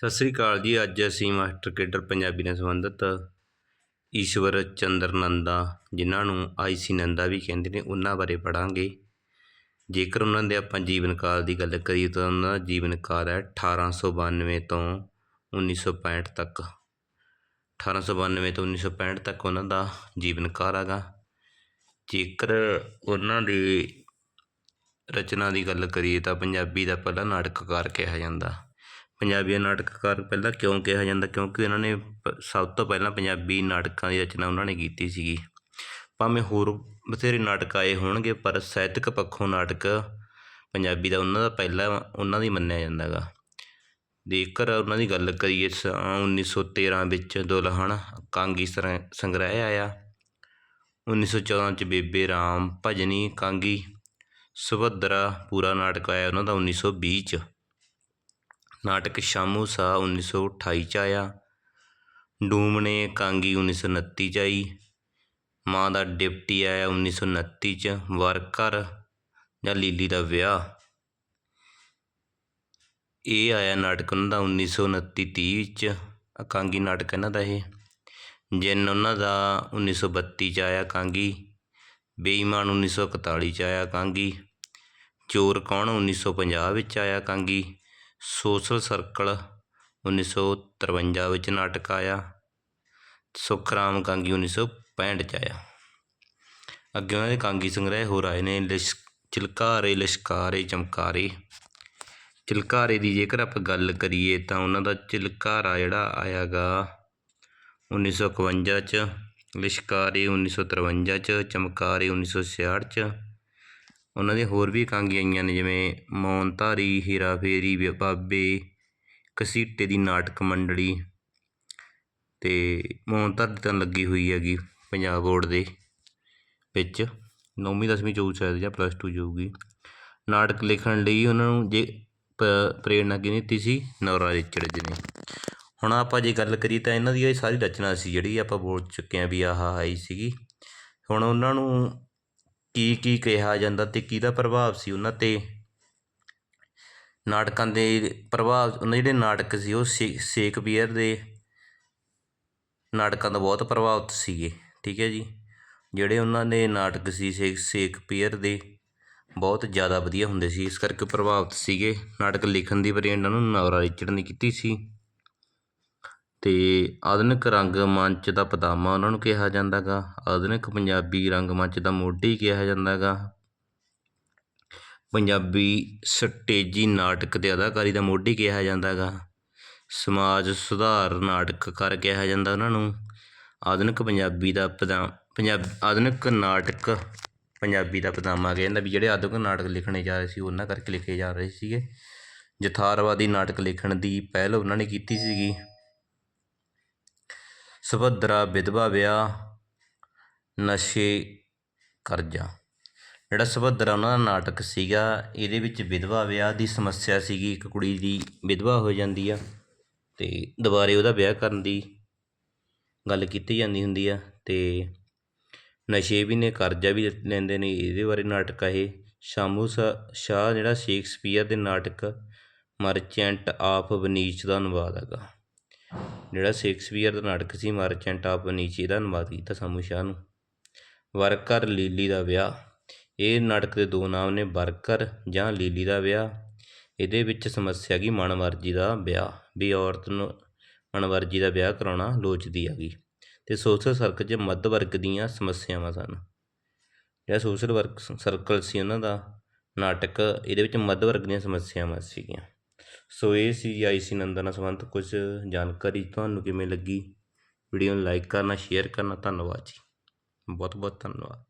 ਸਤਿ ਸ੍ਰੀ ਅਕਾਲ ਜੀ। ਅੱਜ ਅਸੀਂ ਮਾਸਟਰ ਕੇਡਰ ਪੰਜਾਬੀ ਨਾਲ ਸੰਬੰਧਿਤ ਈਸ਼ਵਰ ਚੰਦਰ ਨੰਦਾ, ਜਿਨ੍ਹਾਂ ਨੂੰ ਆਈਸੀ ਨੰਦਾ ਵੀ ਕਹਿੰਦੇ ਨੇ, ਉਹਨਾਂ ਬਾਰੇ ਪੜਾਂਗੇ ਜੇਕਰ ਉਹਨਾਂ ਦੇ ਆਪਾਂ ਜੀਵਨ ਕਾਲ ਦੀ ਗੱਲ ਕਰੀਏ ਤਾਂ ਉਹਨਾਂ ਦਾ ਜੀਵਨ ਕਾਲ ਹੈ 1892 ਤੋਂ 1965 ਤੱਕ। 1892 ਤੋਂ 1965 ਤੱਕ ਉਹਨਾਂ ਦਾ ਜੀਵਨ ਕਾਲ ਹੈਗਾ। ਜੇਕਰ ਉਹਨਾਂ ਦੀ ਰਚਨਾ ਦੀ ਗੱਲ ਕਰੀਏ ਤਾਂ ਪੰਜਾਬੀ ਦਾ ਪਹਿਲਾ ਨਾਟਕਕਾਰ ਕਿਹਾ ਜਾਂਦਾ। ਪੰਜਾਬੀ ਨਾਟਕਕਾਰ ਪਹਿਲਾਂ ਕਿਉਂ ਕਿਹਾ ਜਾਂਦਾ? ਕਿਉਂਕਿ ਉਹਨਾਂ ਨੇ ਪ- ਸਭ ਤੋਂ ਪਹਿਲਾਂ ਪੰਜਾਬੀ ਨਾਟਕਾਂ ਦੀ ਰਚਨਾ ਉਹਨਾਂ ਨੇ ਕੀਤੀ ਸੀਗੀ। ਭਾਵੇਂ ਹੋਰ ਬਥੇਰੇ ਨਾਟਕ ਆਏ ਹੋਣਗੇ, ਪਰ ਸਾਹਿਤਕ ਪੱਖੋਂ ਨਾਟਕ ਪੰਜਾਬੀ ਦਾ ਉਹਨਾਂ ਦਾ ਪਹਿਲਾ, ਉਹਨਾਂ ਦੀ ਮੰਨਿਆ ਜਾਂਦਾ ਗਾ। ਜੇਕਰ ਉਹਨਾਂ ਦੀ ਗੱਲ ਕਰੀਏ ਤਾਂ 1913 ਵਿੱਚ ਦੁਲਹਨ ਕਾਂਗੀ ਸਰ- ਸੰਗ੍ਰਹਿ ਆਇਆ। 1914 ਚ ਬੇਬੇ ਰਾਮ ਭਜਨੀ ਕਾਂਗੀ ਸੁਭਦਰਾ ਪੂਰਾ ਨਾਟਕ ਆਇਆ ਉਹਨਾਂ ਦਾ 1920 ਚ। ਨਾਟਕ ਸ਼ਾਮੂ ਸਾ 1928 ਚ ਆਇਆ। ਡੂਮਣੇ ਕਾਂਗੀ 1929 ਚ ਆਈ। ਮਾਂ ਦਾ ਡਿਪਟੀ ਆਇਆ 1929 ਚ, ਵਰਕਰ ਜਾਂ ਲੀਲੀ ਦਾ ਵਿਆਹ। ਇਹ ਆਇਆ ਨਾਟਕ ਉਹਨਾਂ ਦਾ 1929 30 ਚ ਕਾਂਗੀ ਨਾਟਕ ਇਹਨਾਂ ਦਾ ਇਹ। ਜਿੰਨ ਉਹਨਾਂ ਦਾ 1932 ਚ ਆਇਆ ਕਾਂਗੀ। ਬੇਈਮਾਨ 1941 ਚ ਆਇਆ ਕਾਂਗੀ। ਚੋਰ ਕੌਣ 1950 ਵਿੱਚ ਆਇਆ ਕਾਂਗੀ। ਸੋਸ਼ਲ ਸਰਕਲ 1953 ਵਿੱਚ ਨਾਟਕ ਆਇਆ। ਸੁਖਰਾਮ ਕਾਂਗੀ 1965 ਚ ਆਇਆ। ਅੱਗੇ ਉਹਨਾਂ ਦੇ ਕਾਂਗੀ ਸੰਗ੍ਰਹਿ ਹੋਰ ਆਏ ਨੇ, ਲਿਸ਼, ਚਿਲਕਾਰੇ, ਲਿਸ਼ਕਾਰੇ, ਚਮਕਾਰੇ। ਚਿਲਕਾਰੇ ਦੀ ਜੇਕਰ ਆਪਾਂ ਗੱਲ ਕਰੀਏ ਤਾਂ ਉਹਨਾਂ ਦਾ ਚਿਲਕਾਰਾ ਜਿਹੜਾ ਆਇਆਗਾ 1951 ਚ, ਲਿਸ਼ਕਾਰੇ 1953 ਚ, ਚਮਕਾਰੇ 1966 ਚ ਉਹਨਾਂ ਦੀਆਂ ਹੋਰ ਵੀ ਕਾਂਗੀਆਂ ਆਈਆਂ ਨੇ, ਜਿਵੇਂ ਮੌਨਧਾਰੀ, ਹੀਰਾ ਫੇਰੀ ਬਾਬੇ ਘਸੀਟੇ ਦੀ ਨਾਟਕ ਮੰਡਲੀ ਅਤੇ ਮੌਨਧਾਰੀ ਤਾਂ ਲੱਗੀ ਹੋਈ ਹੈਗੀ ਪੰਜਾਬ ਬੋਰਡ ਦੇ ਵਿੱਚ। ਨੌਵੀਂ, ਦਸਵੀਂ ਚ ਹੋਊ ਸ਼ਾਇਦ ਜਾਂ ਪਲੱਸ ਟੂ ਜਾਊਗੀ ਨਾਟਕ ਲਿਖਣ ਲਈ ਉਹਨਾਂ ਨੂੰ ਜੇ ਪ- ਪ੍ਰੇਰਨਾ ਕਿਹਨੇ ਦਿੱਤੀ ਸੀ? ਨੌਰਾ ਜੀ ਨੇ। ਹੁਣ ਆਪਾਂ ਜੇ ਗੱਲ ਕਰੀਏ ਤਾਂ ਇਹਨਾਂ ਦੀ ਇਹ ਸਾਰੀ ਰਚਨਾ ਸੀ ਜਿਹੜੀ ਆਪਾਂ ਬੋਲ ਚੁੱਕੇ ਹਾਂ ਵੀ ਆਹ ਆਈ ਸੀਗੀ। ਹੁਣ ਉਹਨਾਂ ਨੂੰ ਕੀ ਕੀ ਕਿਹਾ ਜਾਂਦਾ ਅਤੇ ਕਿਹਦਾ ਪ੍ਰਭਾਵ ਸੀ ਉਹਨਾਂ ਤੇ? ਨਾਟਕਾਂ ਦੇ ਪ੍ਰਭਾਵ, ਉਹਨਾਂ ਜਿਹੜੇ ਨਾਟਕ ਸੀ ਉਹ ਸ਼ੇ- ਸ਼ੇਕਸਪੀਅਰ ਦੇ ਨਾਟਕਾਂ ਦਾ ਬਹੁਤ ਪ੍ਰਭਾਵਿਤ ਸੀਗੇ, ਠੀਕ ਹੈ ਜੀ? ਜਿਹੜੇ ਉਹਨਾਂ ਦੇ ਨਾਟਕ ਸੀ ਸ਼ੇ- ਸ਼ੇਕਸਪੀਅਰ ਦੇ, ਬਹੁਤ ਜ਼ਿਆਦਾ ਵਧੀਆ ਹੁੰਦੇ ਸੀ, ਇਸ ਕਰਕੇ ਪ੍ਰਭਾਵਿਤ ਸੀਗੇ। ਨਾਟਕ ਲਿਖਣ ਦੀ ਪ੍ਰੇਰਨਾ ਨੂੰ ਨਵਰਾ ਰਿਚਰਡ ਨੇ ਕੀਤੀ ਸੀ। ਅਤੇ ਆਧੁਨਿਕ ਰੰਗ ਮੰਚ ਦਾ ਪਤਾਮਾ ਉਹਨਾਂ ਨੂੰ ਕਿਹਾ ਜਾਂਦਾ ਗਾ ਆਧੁਨਿਕ ਪੰਜਾਬੀ ਰੰਗ ਮੰਚ ਦਾ ਮੋਢੀ ਕਿਹਾ ਜਾਂਦਾ ਗਾ ਪੰਜਾਬੀ ਸਟੇਜੀ ਨਾਟਕ ਅਤੇ ਅਦਾਕਾਰੀ ਦਾ ਮੋਢੀ ਕਿਹਾ ਜਾਂਦਾ ਗਾ ਸਮਾਜ ਸੁਧਾਰ ਨਾਟਕਕਾਰ ਕਿਹਾ ਜਾਂਦਾ ਉਹਨਾਂ ਨੂੰ। ਆਧੁਨਿਕ ਪੰਜਾਬੀ ਦਾ ਪਤਾ ਪੰਜਾਬ, ਆਧੁਨਿਕ ਨਾਟਕ ਪੰਜਾਬੀ ਦਾ ਪਤਾਮਾ ਕਹਿੰਦਾ ਵੀ ਜਿਹੜੇ ਆਧੁਨਿਕ ਨਾਟਕ ਲਿਖਣੇ ਜਾ ਰਹੇ ਸੀ ਉਹਨਾਂ ਕਰਕੇ ਲਿਖੇ ਜਾ ਰਹੇ ਸੀਗੇ। ਜਥਾਰਵਾਦੀ ਨਾਟਕ ਲਿਖਣ ਦੀ ਪਹਿਲ ਉਹਨਾਂ ਨੇ ਕੀਤੀ ਸੀਗੀ। ਸੁਭੱਦਰਾ ਵਿਧਵਾ ਵਿਆਹ, ਨਸ਼ੇ ਕਰਜ਼ਾ ਜਿਹੜਾ ਸੁਭੱਦਰਾ ਉਹਨਾਂ ਦਾ ਨਾਟਕ ਸੀਗਾ, ਇਹਦੇ ਵਿੱਚ ਵਿਧਵਾ ਵਿਆਹ ਦੀ ਸਮੱਸਿਆ ਸੀਗੀ। ਇੱਕ ਕੁੜੀ ਦੀ ਵਿਧਵਾ ਹੋ ਜਾਂਦੀ ਆ ਤੇ ਦੁਬਾਰੇ ਉਹਦਾ ਵਿਆਹ ਕਰਨ ਦੀ ਗੱਲ ਕੀਤੀ ਜਾਂਦੀ ਹੁੰਦੀ ਆ ਤੇ ਨਸ਼ੇ ਵੀ ਨੇ, ਕਰਜ਼ਾ ਵੀ ਲੈਂਦੇ ਨੇ, ਇਹਦੇ ਬਾਰੇ ਨਾਟਕ ਆ ਇਹ। ਸ਼ਾਮੂ ਸ਼ਾ- ਸ਼ਾਹ ਜਿਹੜਾ ਸ਼ੇਕਸਪੀਅਰ ਦੇ ਨਾਟਕ, ਮਰਚੈਂਟ ਆਫ ਵਨੀਚ ਦਾ ਅਨੁਵਾਦ ਹੈਗਾ। ਜਿਹੜਾ ਸ਼ੇਕਸਪੀਅਰ ਦਾ ਨਾਟਕ ਸੀ, ਮਰਚੈਂਟ ਆਫ ਵਨੀਚ ਦਾ ਅਨੁਵਾਦ ਕੀਤਾ ਸ਼ਾਮੂ ਸ਼ਾਹ ਨੂੰ। ਵਰਕਰ ਲੀਲੀ ਦਾ ਵਿਆਹ। ਇਹ ਨਾਟਕ ਦੇ ਦੋ ਨਾਮ ਨੇ, ਵਰਕਰ ਜਾਂ ਲੀਲੀ ਦਾ ਵਿਆਹ। ਇਹਦੇ ਵਿੱਚ ਸਮੱਸਿਆ ਕੀ ਮਨਮਰਜ਼ੀ ਦਾ ਵਿਆਹ। ਵੀ ਔਰਤ ਨੂੰ ਮਨਮਰਜ਼ੀ ਦਾ ਵਿਆਹ ਕਰਾਉਣਾ ਲੋਚਦੀ ਹੈਗੀ। ਤੇ ਸੋਸ਼ਲ ਸਰਕਲ 'ਚ ਮੱਧ ਵਰਗ ਦੀਆਂ ਸਮੱਸਿਆਵਾਂ ਸਨ। ਜਿਹੜਾ ਸੋਸ਼ਲ ਵਰਕ ਸਰਕਲ ਸੀ ਉਹਨਾਂ ਦਾ ਨਾਟਕ, ਇਹਦੇ ਵਿੱਚ ਮੱਧ ਵਰਗ ਦੀਆਂ ਸਮੱਸਿਆਵਾਂ ਸੀਗੀਆਂ। ਸੋ ਇਹ ਸੀ ਆਈਸੀ ਨੰਦਾ ਨਾਲ ਸੰਬੰਧ ਕੁਝ ਜਾਣਕਾਰੀ ਤੁਹਾਨੂੰ ਕਿਵੇਂ ਲੱਗੀ? ਵੀਡੀਓ ਨੂੰ ਲਾਈਕ ਕਰਨਾ, ਸ਼ੇਅਰ ਕਰਨਾ, ਧੰਨਵਾਦ ਜੀ। ਬਹੁਤ ਬਹੁਤ ਧੰਨਵਾਦ।